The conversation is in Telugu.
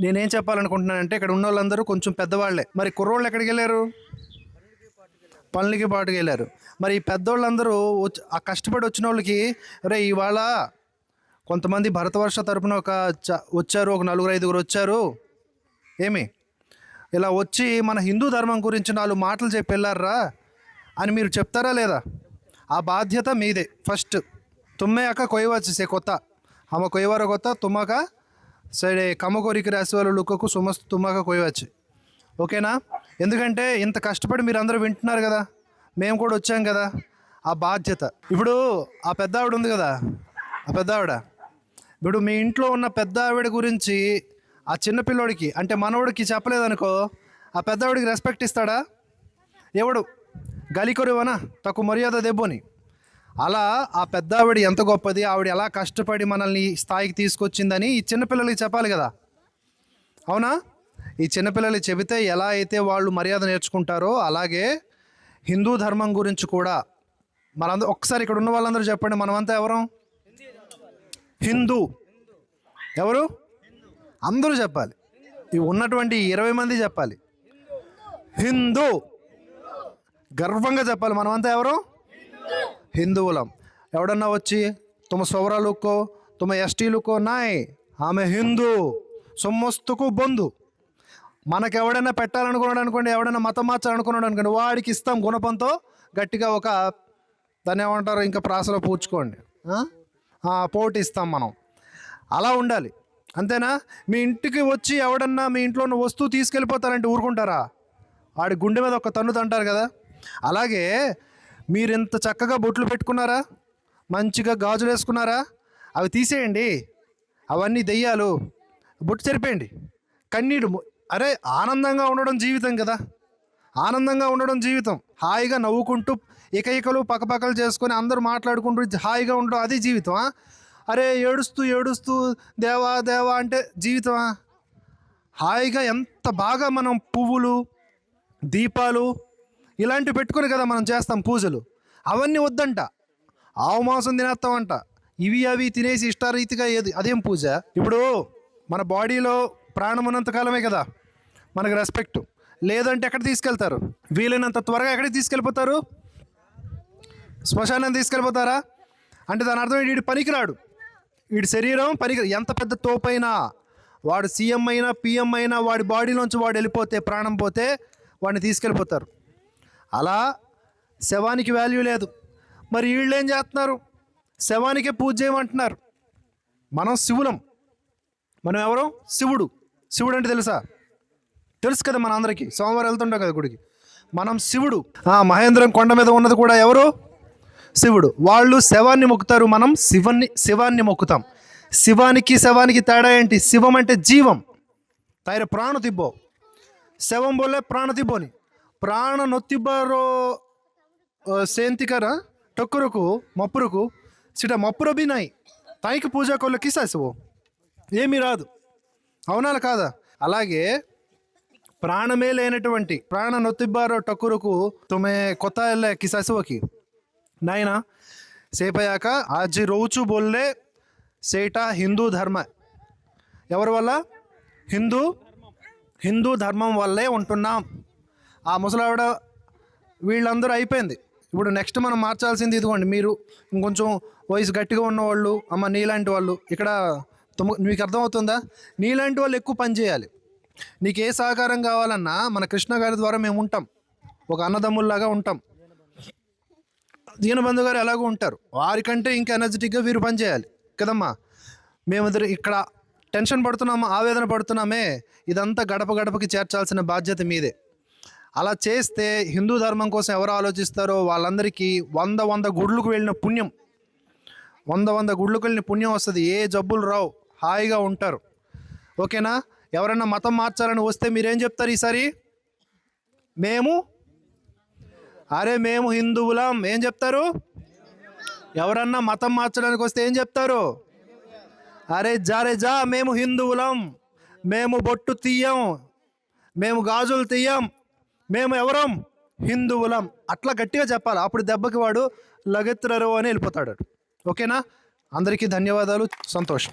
నేనేం చెప్పాలనుకుంటున్నానంటే ఇక్కడ ఉన్న వాళ్ళందరూ కొంచెం పెద్దవాళ్ళే. మరి కుర్రోళ్ళు ఎక్కడికి వెళ్ళారు? పనులకి పాటుకు వెళ్ళారు. మరి ఈ పెద్దోళ్ళందరూ వచ్చి ఆ కష్టపడి వచ్చిన వాళ్ళకి రే ఇవాళ కొంతమంది భరతవర్ష తరపున ఒక చ- వచ్చారు ఒక నలుగురు ఐదుగురు వచ్చారు. ఏమి? ఇలా వచ్చి మన హిందూ ధర్మం గురించి నాలుగు మాటలు చెప్పి వెళ్ళారా? అని మీరు చెప్తారా లేదా? ఆ బాధ్యత మీదే. ఫస్ట్ తుమ్మయాక కొయ్యవచ్చు సే కొత్త. ఆమె కొయ్యవారు కొత్త తుమ్మక సరే కమ్మకోరికి రాసి వాళ్ళు లుక్కకు సుమస్తు తుమ్మక కొయ్యవచ్చు ఓకేనా? ఎందుకంటే ఇంత కష్టపడి మీరు అందరూ వింటున్నారు కదా మేము కూడా వచ్చాం కదా ఆ బాధ్యత. ఇప్పుడు ఆ పెద్ద ఆవిడ ఉంది కదా ఆ పెద్ద ఆవిడ ఇప్పుడు మీ ఇంట్లో ఉన్న పెద్ద ఆవిడ గురించి ఆ చిన్నపిల్లోడికి అంటే మనవడికి చెప్పలేదనుకో ఆ పెద్ద ఆవిడికి రెస్పెక్ట్ ఇస్తాడా? ఎవడు? గలికొరువనా? తక్కువ మర్యాద దెబ్బని. అలా ఆ పెద్ద ఆవిడ ఎంత గొప్పది ఆవిడ ఎలా కష్టపడి మనల్ని స్థాయికి తీసుకొచ్చిందని ఈ చిన్నపిల్లలకి చెప్పాలి కదా. అవునా? ఈ చిన్నపిల్లలకి చెబితే ఎలా అయితే వాళ్ళు మర్యాద నేర్చుకుంటారో అలాగే హిందూ ధర్మం గురించి కూడా. మనందరూ ఒకసారి ఇక్కడ ఉన్న వాళ్ళందరూ చెప్పండి మనమంతా ఎవరు? హిందూ. ఎవరు? అందరూ చెప్పాలి. ఈ ఉన్నటువంటి ఇరవై మంది చెప్పాలి. హిందూ. గర్వంగా చెప్పాలి మనమంతా ఎవరు? హిందువులం. ఎవడన్నా వచ్చి తుమ సౌరాలుకో తుమ ఎస్టీలుకో నాయ్ ఆమె హిందూ సొమ్మస్తుకు బంధు మనకు ఎవడైనా పెట్టాలనుకున్నాడు అనుకోండి ఎవడైనా మతం మార్చాలనుకున్నాడు అనుకోండి వాడికి ఇస్తాం గుణపంతో గట్టిగా ఒక దాన్ని ఏమంటారు ఇంకా ప్రాసలో పూడ్చుకోండి. పోటీ ఇస్తాం మనం. అలా ఉండాలి. అంతేనా? మీ ఇంటికి వచ్చి ఎవడన్నా మీ ఇంట్లో ఉన్న వస్తువు తీసుకెళ్ళిపోతారంటే ఊరుకుంటారా? వాడి గుండె మీద ఒక తన్ను తంటారు కదా. అలాగే మీరు ఇంత చక్కగా బొట్లు పెట్టుకున్నారా? మంచిగా గాజులు వేసుకున్నారా? అవి తీసేయండి. అవన్నీ దెయ్యాలు. బొట్టు చెరిపేయండి. కన్నీడు అరే ఆనందంగా ఉండడం జీవితం కదా. ఆనందంగా ఉండడం జీవితం. హాయిగా నవ్వుకుంటూ ఇకయికలు పక్కపక్కలు చేసుకొని అందరూ మాట్లాడుకుంటూ హాయిగా ఉండడం అది జీవితమా అరే ఏడుస్తూ ఏడుస్తూ దేవా దేవా అంటే జీవితమా హాయిగా ఎంత బాగా మనం పువ్వులు దీపాలు ఇలాంటివి పెట్టుకొని కదా మనం చేస్తాం పూజలు. అవన్నీ వద్దంట. ఆవు మాంసం తినేస్తామంట. ఇవి అవి తినేసి ఇష్టారీతిగా ఏది అదేం పూజ? ఇప్పుడు మన బాడీలో ప్రాణం ఉన్నంత కాలమే కదా. మనకు రెస్పెక్ట్ లేదంటే ఎక్కడ తీసుకెళ్తారు? వీలైనంత త్వరగా ఎక్కడికి తీసుకెళ్ళిపోతారు? శ్మశానం తీసుకెళ్ళిపోతారా? అంటే దాని అర్థం వీడి పనికిరాడు. వీడి శరీరం పనికి ఎంత పెద్ద తోపైనా వాడు సీఎం అయినా పిఎం అయినా వాడి బాడీలోంచి వాడు వెళ్ళిపోతే ప్రాణం పోతే వాడిని తీసుకెళ్ళిపోతారు. అలా శవానికి వాల్యూ లేదు. మరి వీళ్ళు ఏం చేస్తున్నారు? శవానికే పూజ చేయమంటున్నారు. మనం శివులం. మనం ఎవరు? శివుడు. శివుడు అంటే తెలుసా? తెలుసు కదా మన అందరికీ. సోమవారం వెళ్తుంటాం కదా గుడికి. మనం శివుడు. ఆ మహేంద్రం కొండ మీద ఉన్నది కూడా ఎవరు? శివుడు. వాళ్ళు శవాన్ని మొక్కుతారు మనం శివాన్ని శివాన్ని మొక్కుతాం. శివానికి శవానికి తేడా ఏంటి? శివం అంటే జీవం. తైర ప్రాణ తిబ్బో శవం బోలే ప్రాణ తిబ్బోని ప్రాణ ನೊತ್ತಿಬ್ಬರೋ సేంతికరా టొక్కురుకు ಮಪ್ಪುರುಕು సిట ಮಪ್ಪುರು బి నాయి తాయికి పూజ కోళ్ళ కిసాసవు ఏమీ రాదు. అవునాలు కాదా? అలాగే ప్రాణమే లేనటువంటి ప్రాణ నొత్తిబ్బారో టక్కురుకు తుమే కొత్త ఎల్ల కిసాసవకి నాయన సేపయ్యాక ఆజి రోచు బోల్లే సేటా హిందూ ధర్మ. ఎవరి వల్ల? హిందూ హిందూ ధర్మం వల్లే ఉంటున్నాం. ఆ ముసలావిడ వీళ్ళందరూ అయిపోయింది. ఇప్పుడు నెక్స్ట్ మనం మార్చాల్సింది ఇదిగోండి మీరు ఇంకొంచెం వయసు గట్టిగా ఉన్నవాళ్ళు అమ్మ నీలాంటి వాళ్ళు ఇక్కడ తుమ్ము మీకు అర్థమవుతుందా? నీలాంటి వాళ్ళు ఎక్కువ పని చేయాలి. నీకు ఏ సహకారం కావాలన్నా మన కృష్ణ గారి ద్వారా మేము ఉంటాం. ఒక అన్నదమ్ముల్లాగా ఉంటాం. దీనబంధు గారు ఎలాగో ఉంటారు. వారికంటే ఇంకా ఎనర్జెటిక్గా వీరు పని చేయాలి. కదమ్మా? మేము ఇక్కడ టెన్షన్ పడుతున్నాము ఆవేదన పడుతున్నామే ఇదంతా గడప గడపకి చేర్చాల్సిన బాధ్యత మీదే. అలా చేస్తే హిందూ ధర్మం కోసం ఎవరు ఆలోచిస్తారో వాళ్ళందరికీ వంద వంద గుడ్లకు వెళ్ళిన పుణ్యం. వంద వంద గుడ్లకు వెళ్ళిన పుణ్యం వస్తుంది. ఏ జబ్బులు రావు. హాయిగా ఉంటారు. ఓకేనా? ఎవరైనా మతం మార్చాలని వస్తే మీరేం చెప్తారు ఈసారి? మేము? అరే మేము హిందువులం. ఏం చెప్తారు? ఎవరన్నా మతం మార్చడానికి వస్తే ఏం చెప్తారు? అరే జారే జా మేము హిందువులం. మేము బొట్టు తీయం. మేము గాజులు తీయం. మేము ఎవరం? హిందువులం. అట్లా గట్టిగా చెప్పాలి? అప్పుడు దెబ్బకి వాడు లగెత్తురరు అని వెళ్ళిపోతాడు. ఓకేనా? అందరికీ ధన్యవాదాలు. సంతోషం.